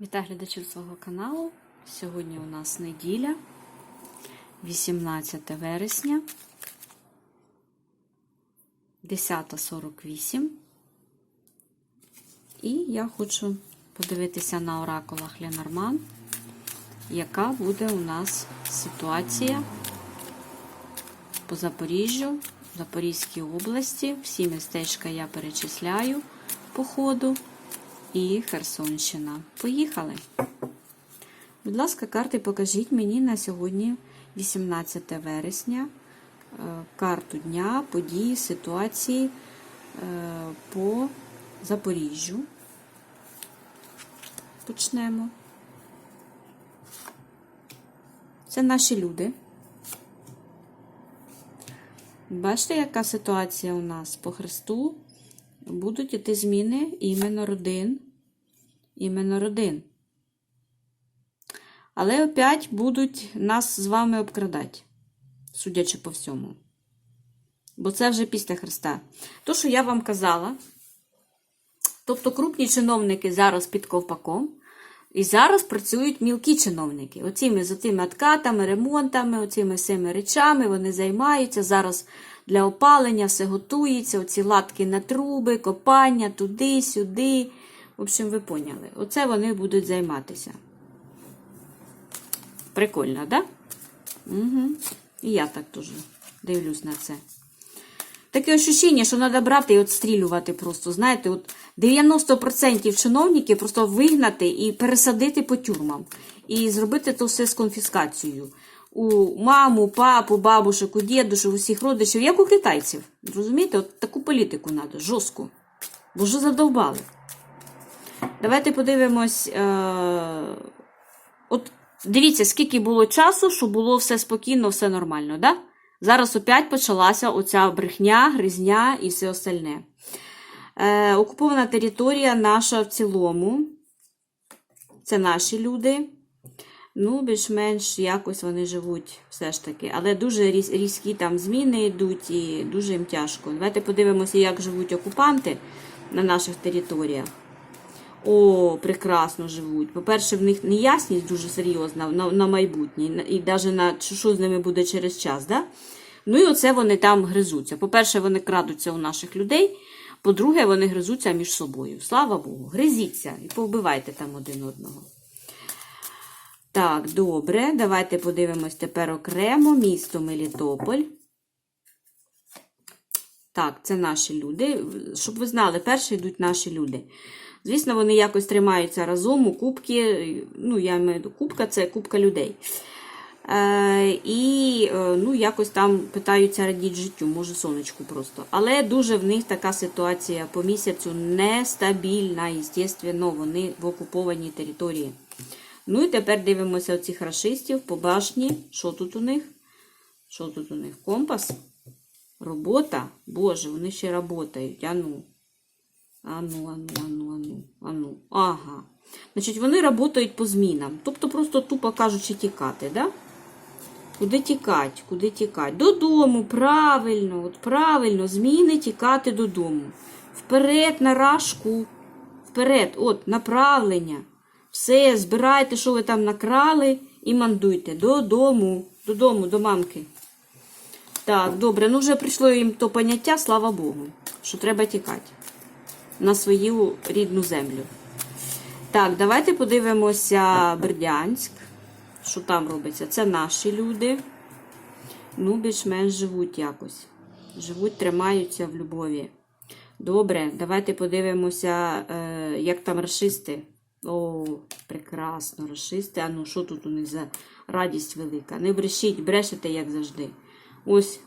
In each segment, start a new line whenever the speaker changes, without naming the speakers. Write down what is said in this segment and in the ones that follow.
Вітаю глядачів свого каналу. Сьогодні у нас неділя, 18 вересня, 10.48. І я хочу подивитися на оракулах Ленорман, яка буде у нас ситуація по Запоріжжю, Запорізькій області. Всі містечка я перечисляю по ходу і Херсонщина. Поїхали. Будь ласка, карти покажіть мені на сьогодні, 18 вересня, е, карту дня, події, ситуації е, по Запоріжжю. Почнемо. Це наші люди. Бачите, яка ситуація у нас по Христу? Будуть іти зміни іменно родин. Іменно родин. Але опять будуть нас з вами обкрадати, судячи по всьому. Бо це вже після Христа. То, що я вам казала, тобто крупні чиновники зараз під ковпаком, і зараз працюють мілкі чиновники. Оціми з отими откатами, ремонтами, оціми всіми речами вони займаються. Зараз для опалення все готується, оці латки на труби, копання туди, сюди. В общем, ви поняли. Оце вони будуть займатися. Прикольно, да? Угу. І я так теж дивлюсь на це. Таке ощущення, що треба брати і отстрілювати просто. Знаєте, от 90% чиновників просто вигнати і пересадити по тюрмам. І зробити це все з конфіскацією. У маму, папу, бабушек, у дідушек, у всіх родичів, як у китайців. Розумієте, от таку політику треба, жорстку. Бо вже задовбали. Давайте подивимось. Е- от дивіться, скільки було часу, щоб було все спокійно, все нормально, да? Зараз опять почалася оця брехня, гризня і все остальне. Е, окупована територія наша в цілому. Це наші люди. Ну, більш-менш якось вони живуть все ж таки. Але дуже різ- різкі там зміни йдуть і дуже їм тяжко. Давайте подивимося, як живуть окупанти на наших територіях. О, прекрасно живуть. По-перше, в них неясність дуже серйозна на, на майбутнє, і навіть на що, з ними буде через час. Да? Ну і оце вони там гризуться. По-перше, вони крадуться у наших людей. По-друге, вони гризуться між собою. Слава Богу, гризіться і повбивайте там один одного. Так, добре. Давайте подивимось тепер окремо місто Мелітополь. Так, це наші люди. Щоб ви знали, перші йдуть наші люди. Звісно, вони якось тримаються разом у кубки. Ну, я маю кубка це кубка людей. Е, і е, ну, якось там питаються радіть життю, може сонечку просто. Але дуже в них така ситуація по місяцю нестабільна, звісно, вони в окупованій території. Ну і тепер дивимося оцих рашистів по башні. Що тут у них? Що тут у них? Компас? Робота? Боже, вони ще працюють. Ану. Ану, ану, ану, ану, ану. Ага. Значить, вони працюють по змінам. Тобто просто тупо кажучи тікати, да? Куди тікати? Куди тікати? Додому, правильно, от правильно, зміни тікати додому. Вперед на рашку. Вперед, от, направлення. Все, збирайте, що ви там накрали, і мандуйте. Додому. Додому, до мамки. Так, добре, ну вже прийшло їм то поняття, слава Богу, що треба тікати на свою рідну землю. Так, давайте подивимося Бердянськ. Що там робиться? Це наші люди. Ну, більш-менш живуть якось. Живуть, тримаються в любові. Добре, давайте подивимося, е, як там расисти. О, прекрасно, расисти. А ну, що тут у них за радість велика? Не брешіть, брешете, як завжди. Ось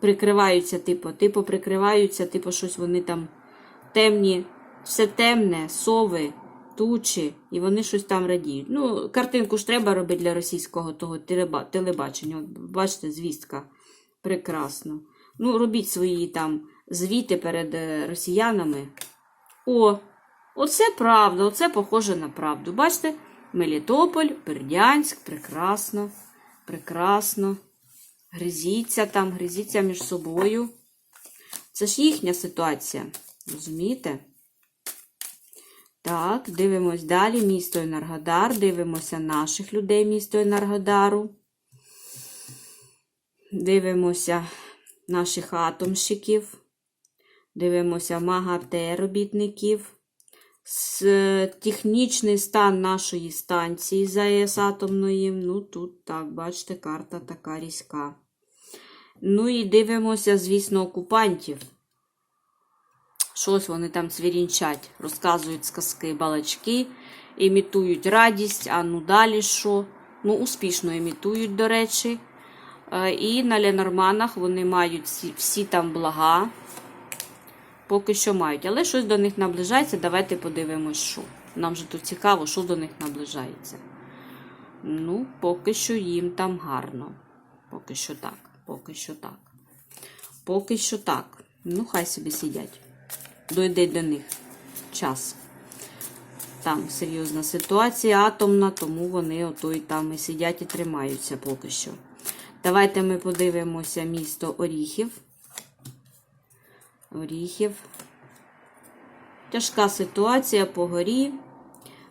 прикриваються, типу, типу, прикриваються, типу, щось вони там темні, все темне, сови, тучі, і вони щось там радіють. Ну, картинку ж треба робити для російського того телебачення. От, Бачите, звістка. Прекрасно. Ну, робіть свої там звіти перед е, росіянами. О, оце правда, оце похоже на правду. Бачите? Мелітополь, Бердянськ, прекрасно, прекрасно. Гризіться там, гризіться між собою. Це ж їхня ситуація. Розумієте? Так, дивимось далі. Місто Енергодар. Дивимося наших людей місто Енергодару. Дивимося наших атомщиків. Дивимося МАГАТЕ робітників. Технічний стан нашої станції ЗАЕС атомної. Ну, тут, так, бачите, карта така різка. Ну і дивимося, звісно, окупантів. Щось вони там цвірінчать, розказують сказки, балачки, імітують радість, а ну далі що? Ну, успішно імітують, до речі. Е, І на Ленорманах вони мають всі, всі там блага. Поки що мають. Але щось до них наближається. Давайте подивимось, що. Нам же тут цікаво, що до них наближається. Ну, поки що їм там гарно. Поки що так. Поки що так. Поки що так. Ну, хай собі сидять. Дойде до них час. Там серйозна ситуація атомна, тому вони ото і там і сидять і тримаються поки що. Давайте ми подивимося місто Оріхів. Оріхів. Тяжка ситуація по горі.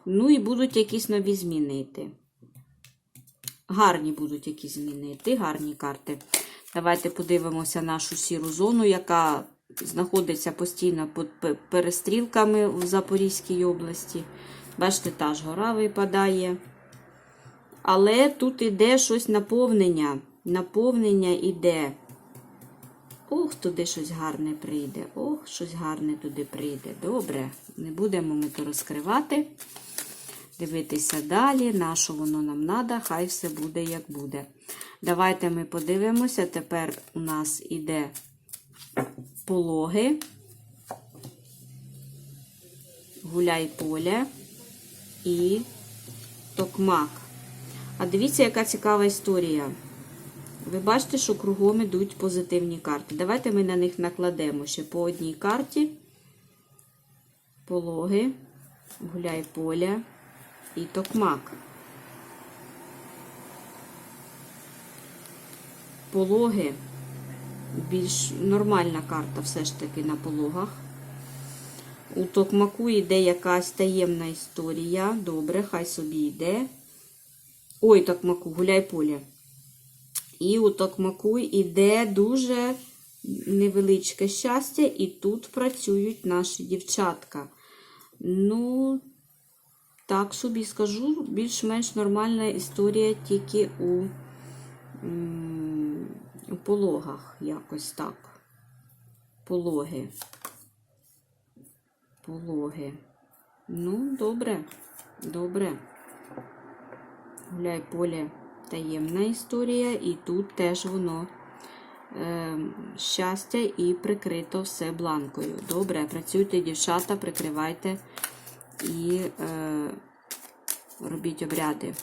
Ну і будуть якісь нові зміни йти. Гарні будуть якісь зміни йти, гарні карти. Давайте подивимося нашу сіру зону, яка знаходиться постійно під перестрілками в Запорізькій області. Бачите, та ж гора випадає. Але тут іде щось наповнення. Наповнення іде. Ох, туди щось гарне прийде. Ох, щось гарне туди прийде. Добре, не будемо ми то розкривати. Дивитися далі, на що воно нам треба, хай все буде, як буде. Давайте ми подивимося. Тепер у нас іде пологи, гуляй поле і токмак. А дивіться, яка цікава історія. Ви бачите, що кругом ідуть позитивні карти. Давайте ми на них накладемо ще по одній карті. Пологи, гуляй поля і токмак. Пологи. Більш нормальна карта все ж таки на пологах. У токмаку йде якась таємна історія. Добре, хай собі йде. Ой, токмаку, гуляй поле. І у токмаку йде дуже невеличке щастя, і тут працюють наші дівчатка. Ну, так собі скажу, більш-менш нормальна історія тільки у, у пологах, якось так. Пологи. Пологи. Ну, добре, добре. Гуляй поле таємна історія, і тут теж воно е, щастя і прикрито все бланкою. Добре, працюйте, дівчата, прикривайте і е, робіть обряди.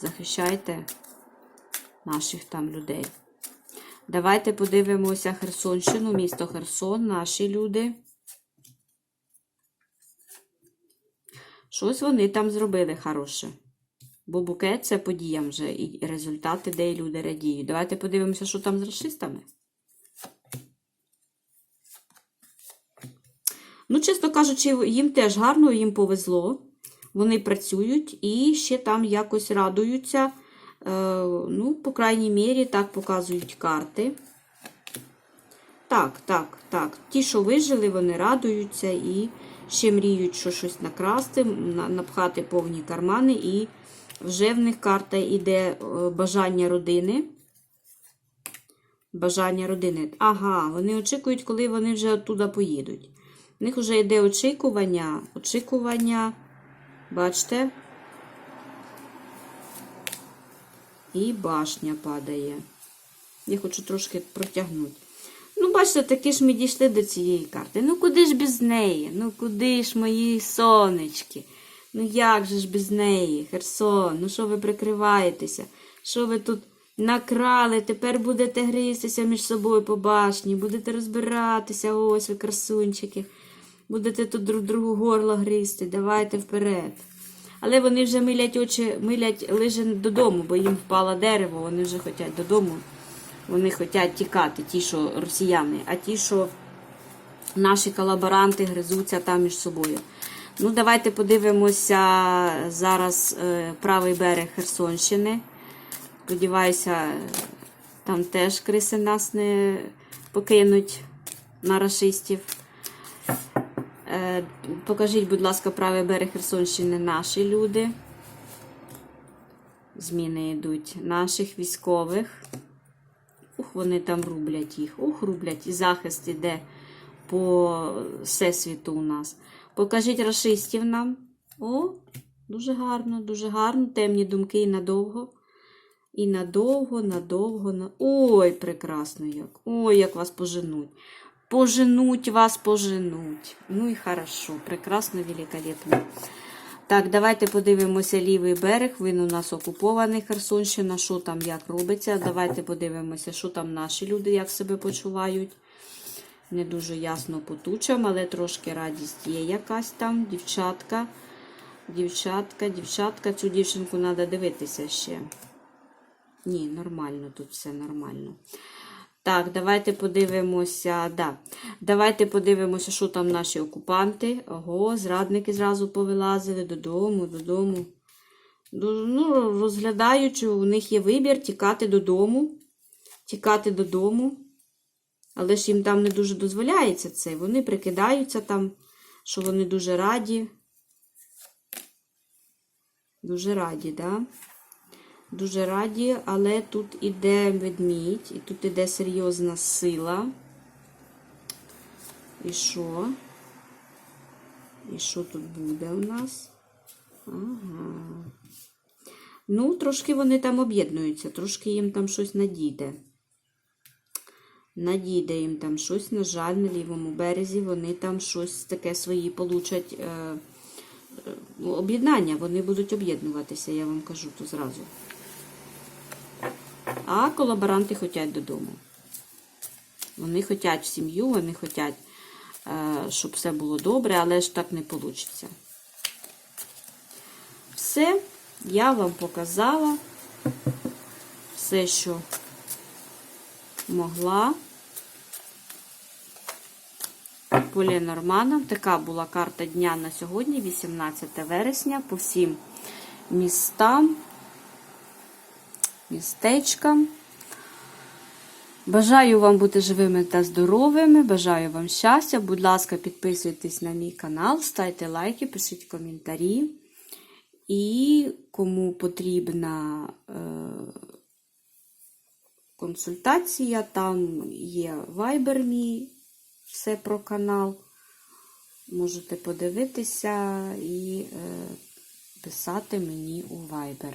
Захищайте наших там людей. Давайте подивимося Херсонщину, місто Херсон, наші люди. Щось вони там зробили хороше. Бо букет це подіям вже і результати, де люди радіють. Давайте подивимося, що там з расистами. Ну, чесно кажучи, їм теж гарно, їм повезло. Вони працюють і ще там якось радуються. Е, ну, по крайній мірі, так показують карти. Так, так, так. Ті, що вижили, вони радуються і ще мріють, що щось накрасти, напхати повні кармани, і вже в них карта йде е, бажання родини. Бажання родини. Ага, вони очікують, коли вони вже оттуда поїдуть. В них вже йде очікування, очікування, бачите? І башня падає. Я хочу трошки протягнути. Ну, бачите, таки ж ми дійшли до цієї карти. Ну, куди ж без неї? Ну, куди ж мої сонечки? Ну, як же ж без неї? Херсон, ну що ви прикриваєтеся? Що ви тут накрали? Тепер будете гризтися між собою по башні, будете розбиратися, ось ви красунчики. Будете тут друг другу горло гризти. Давайте вперед. Але вони вже милять очі, милять лише додому, бо їм впало дерево, вони вже хочуть додому. Вони хочуть тікати, ті, що росіяни, а ті, що наші колаборанти гризуться там між собою. Ну, давайте подивимося зараз е, правий берег Херсонщини. Сподіваюся, там теж криси нас не покинуть на рашистів. Е, Покажіть, будь ласка, правий берег Херсонщини наші люди. Зміни йдуть наших військових. Ух, вони там рублять їх. Ух, рублять. І захист іде по всесвіту у нас. Покажіть рашистів нам. О, дуже гарно, дуже гарно. Темні думки і надовго. І надовго, надовго, на... Ой, прекрасно як. Ой, як вас поженуть. Поженуть вас, поженуть. Ну і хорошо, прекрасно, великолепно. Так, давайте подивимося лівий берег. Він у нас окупований Херсонщина. Що там як робиться? Давайте подивимося, що там наші люди як себе почувають. Не дуже ясно по тучам, але трошки радість є якась там. Дівчатка. Дівчатка, дівчатка. Цю дівчинку треба дивитися ще. Ні, нормально, тут все нормально. Так, давайте подивимося. Да. Давайте подивимося, що там наші окупанти. Ого, зрадники зразу повилазили додому, додому. Ну, розглядаючи, у них є вибір тікати додому. Тікати додому. Але ж їм там не дуже дозволяється це. Вони прикидаються там, що вони дуже раді. Дуже раді, так? Да? Дуже раді, але тут іде ведмідь, і тут іде серйозна сила. І що? І що тут буде у нас? Ага. Ну, трошки вони там об'єднуються, трошки їм там щось надійде. Надійде їм там щось, на жаль, на лівому березі вони там щось таке свої получать е, е, об'єднання. Вони будуть об'єднуватися, я вам кажу то зразу. А колаборанти хочуть додому. Вони хочуть сім'ю, вони хочуть, щоб все було добре, але ж так не вийде. Все, я вам показала все, що могла. Полі Нормана. Така була карта дня на сьогодні, 18 вересня, по всім містам містечкам. Бажаю вам бути живими та здоровими. Бажаю вам щастя. Будь ласка, підписуйтесь на мій канал, ставте лайки, пишіть коментарі. І кому потрібна е, консультація, там є Viber мій, все про канал. Можете подивитися і е, писати мені у Viber.